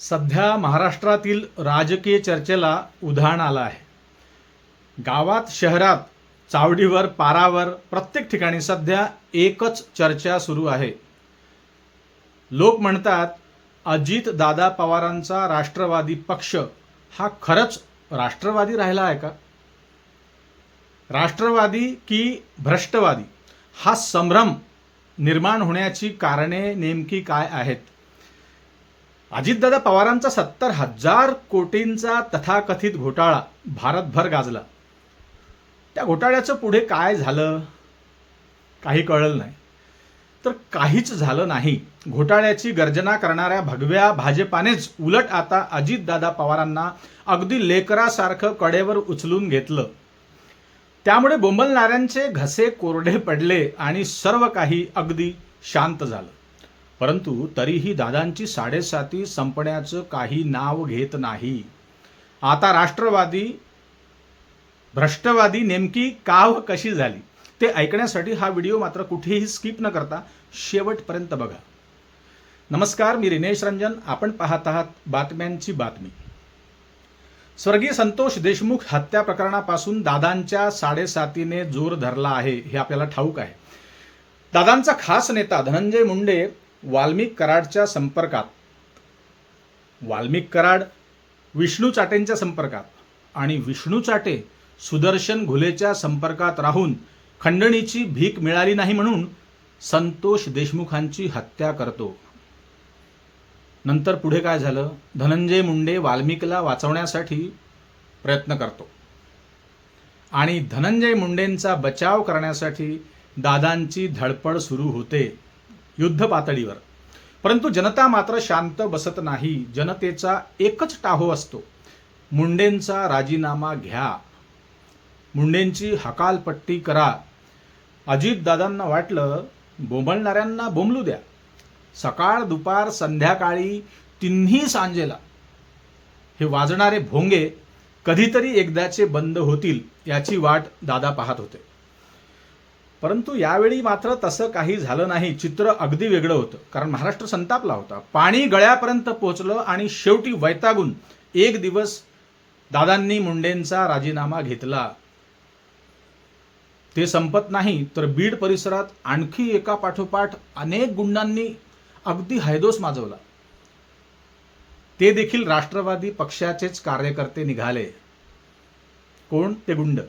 सध्या महाराष्ट्रातील राजकीय चर्चेला उधाण आलं आहे. गावात शहरात चावडीवर पारावर प्रत्येक ठिकाणी सध्या एकच चर्चा सुरू आहे. लोक म्हणतात अजित दादा पवारांचा राष्ट्रवादी पक्ष हा खरंच राष्ट्रवादी राहिला आहे का? राष्ट्रवादी की भ्रष्टवादी? हा संभ्रम निर्माण होण्याची कारणे नेमकी काय आहेत? अजितदादा पवारांचा सत्तर हजार कोटींचा तथाकथित घोटाळा. भारतभर गाजला. त्या घोटाळ्याचं पुढे काय झालं? काही कळलं नाही. तर काहीच झालं नाही. घोटाळ्याची गर्जना करणाऱ्या भगव्या भाजपानेच उलट आता अजितदादा पवारांना अगदी लेकरासारखं कडेवर उचलून घेतलं. त्यामुळे बोंबलणाऱ्यांचे घसे कोरडे पडले आणि सर्व काही अगदी शांत झालं. परंतु तरीही दादांची साडेसाती संपण्याचं काही नाव घेत नाही. आता राष्ट्रवादी भ्रष्टवादी नेमकी का व कशी झाली? ते ऐकण्यासाठी हा व्हिडिओ मात्र कुठेही स्किप न करता शेवटपर्यंत बघा. नमस्कार मी रिनेश रंजन. आपण पाहत आहात बातम्यांची बातमी. स्वर्गीय संतोष देशमुख हत्या प्रकरणापासून दादांच्या साडेसातीने जोर धरला आहे हे आपल्याला ठाऊक आहे. दादांचा खास नेता धनंजय मुंडे वाल्मिक कराडच्या संपर्कात. वाल्मिक कराड विष्णू चाटेंच्या संपर्कात. आणि विष्णू चाटे सुदर्शन घुलेच्या संपर्कात राहून खंडणीची भीक मिळाली नाही म्हणून संतोष देशमुखांची हत्या करतो. नंतर पुढे काय झालं? धनंजय मुंडे वाल्मिकला वाचवण्यासाठी प्रयत्न करतो. आणि धनंजय मुंडेंचा बचाव करण्यासाठी दादांची धडपड सुरू होते. युद्ध पातळीवर. परंतु जनता मात्र शांत बसत नाही. जनतेचा एकच टाहो असतो. मुंडेंचा राजीनामा घ्या. मुंडेंची हकालपट्टी करा. अजितदादांना वाटलं बोंबलणाऱ्यांना बोंबलू द्या. सकाळ दुपार संध्याकाळी तिन्ही सांजेला. हे वाजणारे भोंगे कधीतरी एकदाचे बंद होतील याची वाट दादा पाहत होते. परंतु यावेळी मात्र तसं काही झालं नाही. चित्र अगदी वेगळं होतं. कारण महाराष्ट्र संतापला होता. पाणी गळ्यापर्यंत पोहोचलं आणि शेवटी वैतागून एक दिवस दादांनी मुंडेंचा राजीनामा घेतला. ते संपत नाही तर बीड परिसरात आणखी एका पाठोपाठ अनेक गुंडांनी अगदी हैदोस माजवला. ते देखील राष्ट्रवादी पक्षाचेच कार्यकर्ते निघाले. कोण? ते गुंड.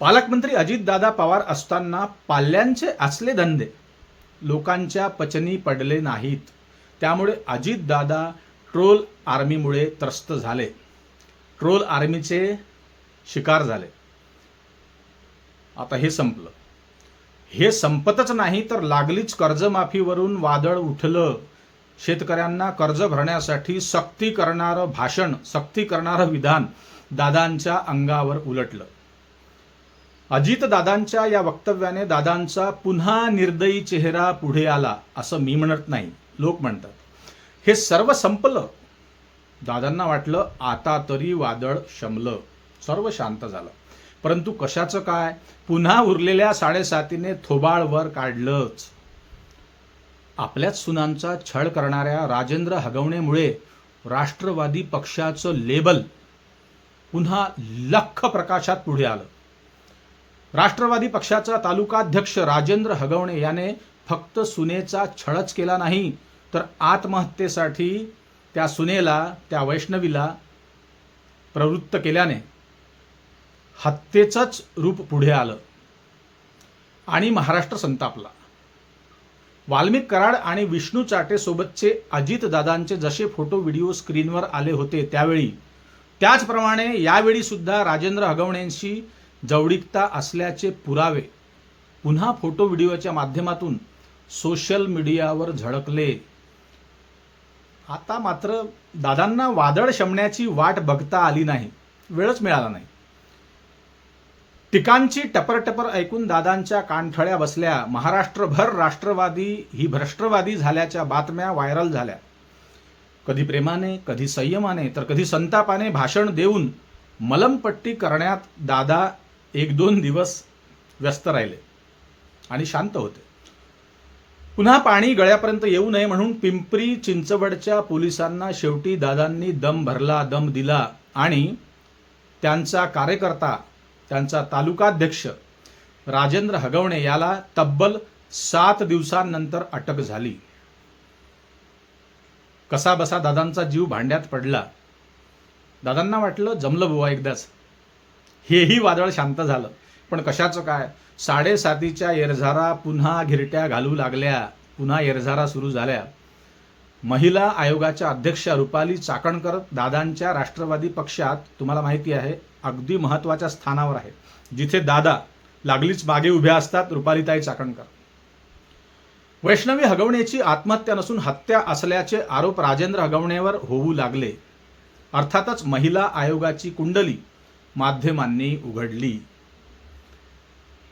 पालकमंत्री अजितदादा पवार असताना पाल्यांचे असले धंदे लोकांच्या पचनी पडले नाहीत. त्यामुळे अजितदादा ट्रोल आर्मीमुळे त्रस्त झाले. ट्रोल आर्मीचे शिकार झाले. आता हे संपलं. हे संपतच नाही तर लागलीच कर्जमाफीवरून वादळ उठलं. शेतकऱ्यांना कर्ज भरण्यासाठी सक्ती करणारं भाषण सक्ती करणारं विधान दादांच्या अंगावर उलटलं. अजितदादांच्या या वक्तव्याने दादांचा पुन्हा निर्दयी चेहरा पुढे आला असं मी म्हणत नाही लोक म्हणतात. हे सर्व संपलं. दादांना वाटलं आता तरी वादळ शमलं. सर्व शांत झालं. परंतु कशाचं काय? पुन्हा उरलेल्या साडेसातीने थोबाळ वर काढलंच. आपल्याच सुनांचा छळ करणाऱ्या राजेंद्र हगवणेमुळे राष्ट्रवादी पक्षाचं लेबल पुन्हा लख प्रकाशात पुढे आलं. राष्ट्रवादी पक्षाचा तालुकाध्यक्ष राजेंद्र हगवणे याने फक्त सुनेचा छळच केला नाही तर आत्महत्येसाठी त्या सुनेला त्या वैष्णवीला प्रवृत्त केल्याने हत्येचंच रूप पुढे आलं. आणि महाराष्ट्र संतापला. वाल्मिक कराड आणि विष्णू चाटे सोबतचे अजितदादांचे जसे फोटो व्हिडिओ स्क्रीनवर आले होते त्यावेळी त्याचप्रमाणे यावेळी सुद्धा राजेंद्र हगवणेंशी जवळीकता असल्याचे पुरावे पुन्हा फोटो व्हिडिओच्या माध्यमातून सोशल मीडियावर झळकले. आता मात्र दादांना वादळ शमण्याची वाट बघता आली नाही. वेळच मिळाला नाही. टिकांची टपर ऐकून दादांच्या कानठळ्या बसल्या. महाराष्ट्रभर राष्ट्रवादी ही भ्रष्टवादी झाल्याच्या बातम्या व्हायरल झाल्या. कधी प्रेमाने कधी संयमाने तर कधी संतापाने भाषण देऊन मलमपट्टी करण्यात दादा एक दोन दिवस व्यस्त राहिले आणि शांत होते. पुन्हा पाणी गळ्यापर्यंत येऊ नये म्हणून पिंपरी चिंचवडच्या पोलिसांना शेवटी दादांनी दम भरला दम दिला आणि त्यांचा कार्यकर्ता त्यांचा तालुकाध्यक्ष राजेंद्र हगवणे याला तब्बल सात दिवसांनंतर अटक झाली. कसा बसा दादांचा जीव भांड्यात पडला. दादांना वाटलं जमलं बुवा एकदाच. हेही वादळ शांत झालं. पण कशाचं काय? साडेसातीच्या येरझारा पुन्हा घिरट्या घालू लागल्या. पुन्हा येरझारा सुरू झाल्या. महिला आयोगाच्या अध्यक्षा रुपाली चाकणकर दादांच्या राष्ट्रवादी पक्षात तुम्हाला माहिती आहे अगदी महत्त्वाच्या स्थानावर आहे. जिथे दादा लागलीच मागे उभ्या असतात रुपालीताई चाकणकर. वैष्णवी हगवणेची आत्महत्या नसून हत्या असल्याचे आरोप राजेंद्र हगवणेवर होऊ लागले. अर्थातच महिला आयोगाची कुंडली माध्यमांनी उघडली.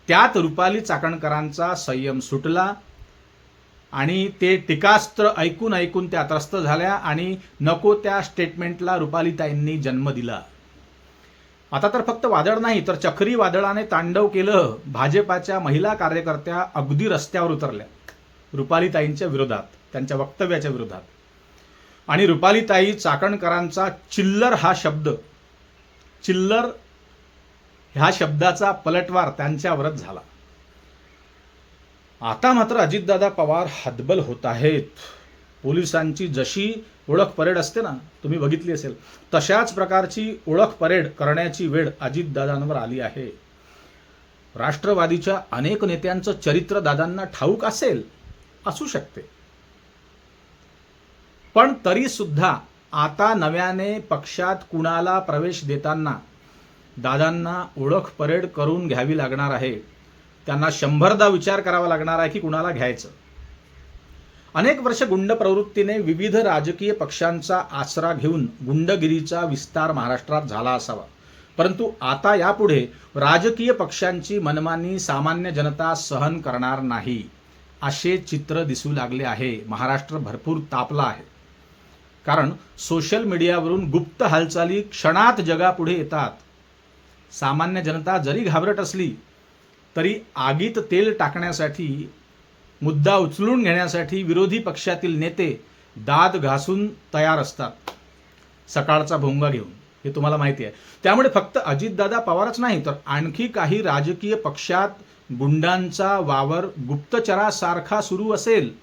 त्यात रुपाली चाकणकरांचा संयम सुटला आणि ते टीकास्त्र ऐकून ऐकून त्या त्रस्त झाल्या आणि नको त्या स्टेटमेंटला रुपालीताईंनी जन्म दिला. आता तर फक्त वादळ नाही तर चक्री वादळाने तांडव केलं. भाजपाच्या महिला कार्यकर्त्या अगदी रस्त्यावर उतरल्या रुपालीताईंच्या विरोधात त्यांच्या वक्तव्याच्या विरोधात. आणि रुपालीताई चाकणकरांचा चिल्लर हा शब्द चिल्लर ह्या शब्दाचा पलटवार त्यांच्यावरच झाला. आता मात्र अजितदादा पवार हतबल होत आहेत. पोलिसांची जशी ओळख परेड असते ना तुम्ही बघितली असेल तशाच प्रकारची ओळख परेड करण्याची वेळ अजितदादांवर आली आहे. राष्ट्रवादीच्या अनेक नेत्यांचं चरित्र दादांना ठाऊक असेल असू शकते. पण तरी सुद्धा आता नव्याने पक्षात कुणाला प्रवेश देताना दादांना ओळख परेड करून घ्यावी लागणार आहे. त्यांना शंभरदा विचार करावा लागणार आहे की कुणाला घ्यायचं. अनेक वर्ष गुंड प्रवृत्तीने विविध राजकीय पक्षांचा आसरा घेऊन गुंडगिरीचा विस्तार महाराष्ट्रात झाला असावा. परंतु आता यापुढे राजकीय पक्षांची मनमानी सामान्य जनता सहन करणार नाही असे चित्र दिसू लागले आहे. महाराष्ट्र भरपूर तापला आहे. कारण सोशल मीडियावरून गुप्त हालचाली क्षणात जगापुढे येतात. सामान्य जनता जरी घाबरट असली तरी आगीत तेल टाकण्यासाठी मुद्दा उचलून घेण्यासाठी विरोधी पक्षातील नेते दाद घासून तयार असतात. सकाळचा भोंगा घेऊन. हे तुम्हाला माहिती आहे. त्यामुळे फक्त अजितदादा पवारच नाही तर आणखी काही राजकीय पक्षात गुंडांचा वावर गुप्तचरासारखा सुरू असेल.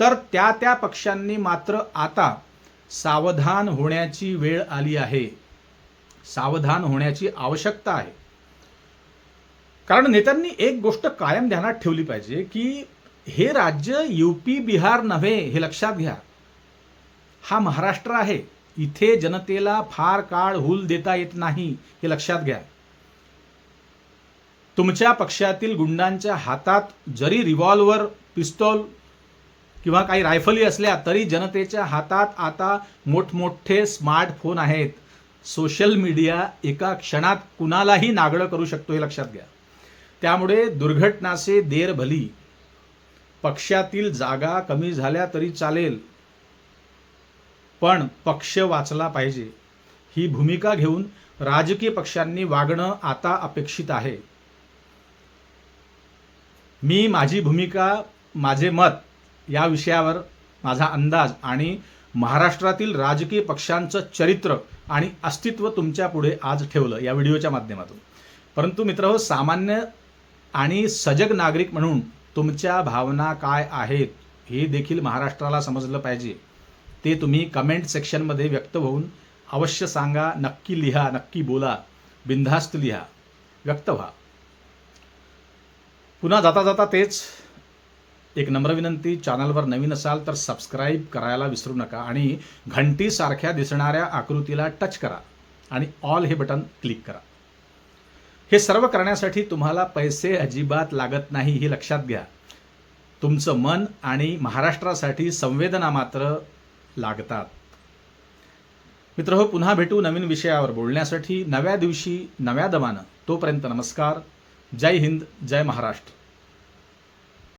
तर त्या त्या पक्षांनी मात्र आता सावधान होण्याची वेळ आली आहे. सावधान होण्याची आवश्यकता आहे. कारण नेत्यांनी एक गोष्ट कायम ध्यानात ठेवली पाहिजे की हे राज्य यूपी बिहार नव्हे हे लक्षात घ्या. हा महाराष्ट्र आहे. इथे जनतेला फार काळ हुल देता येत नाही हे लक्षात घ्या. तुमच्या पक्षातील गुंडांच्या हातात जरी रिव्हॉल्वर पिस्तॉल किंवा काही रायफली असल्या तरी जनतेच्या हातात आता मोठमोठे स्मार्टफोन आहेत. सोशल मीडिया एका क्षणात कुणालाही नागडं करू शकतो हे लक्षात घ्या. त्यामुळे दुर्घटनासे देर भली पक्षातील जागा कमी झाल्या तरी चालेल पण पक्ष वाचला पाहिजे. ही भूमिका घेऊन राजकीय पक्षांनी वागणं आता अपेक्षित आहे. मी माझी भूमिका माझे मत या विषयावर माझा अंदाज आणि महाराष्ट्रातील राजकीय पक्षांचं चरित्र आणि अस्तित्व तुमच्यापुढे आज ठेवलं या व्हिडिओच्या माध्यमातून. परंतु मित्र हो सामान्य आणि सजग नागरिक म्हणून तुमच्या भावना काय आहेत हे देखील महाराष्ट्राला समजलं पाहिजे. ते तुम्ही कमेंट सेक्शनमध्ये व्यक्त होऊन अवश्य सांगा नक्की लिहा नक्की बोला बिनधास्त लिहा. व्यक्त व्हा. पुन्हा जाता जाता तेच एक नम्र विनंती चॅनलवर नवीन असाल तर सबस्क्राईब करायला विसरू नका आणि घंटीसारख्या दिसणाऱ्या आकृतीला टच करा आणि ऑल हे बटन क्लिक करा. हे सर्व करण्यासाठी तुम्हाला पैसे अजिबात लागत नाही हे लक्षात घ्या. तुमचं मन आणि महाराष्ट्रासाठी संवेदना मात्र लागतात. मित्र हो पुन्हा भेटू नवीन विषयावर. बोलण्यासाठी नव्या दिवशी नव्या दमानं. तोपर्यंत नमस्कार. जय हिंद जय महाराष्ट्र.